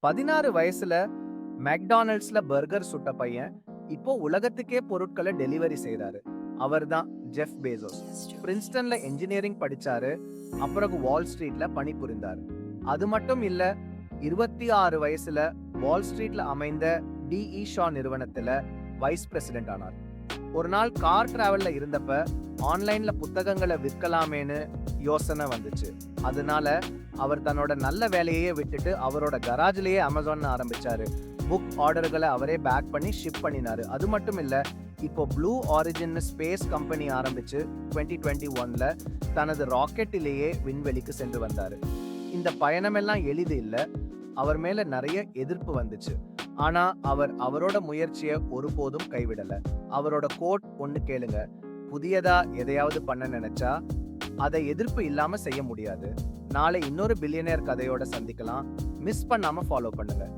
பதினாறு வயசுல மெக்டானல்ட்ஸ்ல பர்கர் சுட்ட பையன் இப்போ உலகத்துக்கே பொருட்களை டெலிவரி செய்றாரு. அவர்தான் ஜெஃப் பேசோஸ். பிரின்ஸ்டன்ல இன்ஜினியரிங் படிச்சாரு அப்புறம் வால் ஸ்ட்ரீட்ல பணிபுரிந்தார். அது மட்டும் இல்ல இருபத்தி ஆறு வயசுல வால் ஸ்ட்ரீட்ல அமைந்த டிஇ ஷா நிறுவனத்துல வைஸ் பிரசிடென்ட் ஆனார். ஒரு நாள் கார் டிராவல்ல இருந்தப்ப ஆன்லைன்ல புத்தகங்களை விற்கலாமேன்னு யோசனை வந்துச்சு. அதனால அவர் தன்னோட நல்ல வேலையே விட்டுட்டு அவரோட கராஜ்லயே அமேசான் ஆரம்பிச்சாரு. புக் ஆர்டர்களை அவரே பேக் பண்ணி ஷிப் பண்ணினாரு. அது மட்டும் இல்ல இப்போ ப்ளூ ஆரிஜின் ஸ்பேஸ் கம்பெனி ஆரம்பிச்சு டுவெண்ட்டி டுவெண்ட்டி ஒன்ல தனது ராக்கெட்டிலேயே விண்வெளிக்கு சென்று வந்தாரு. இந்த பயணமெல்லாம் எளிது இல்லை அவர் மேல நிறைய எதிர்ப்பு வந்துச்சு. ஆனா அவர் அவரோட முயற்சியை ஒருபோதும் கைவிடல. அவரோட கோட் ஒன்னு கேளுங்க. புதியதா எதையாவது பண்ண நினைச்சா அதை எதிர்ப்பு இல்லாம செய்ய முடியாது. நாளை இன்னொரு பில்லியனர் கதையோட சந்திக்கலாம். மிஸ் பண்ணாம ஃபாலோ பண்ணுங்க.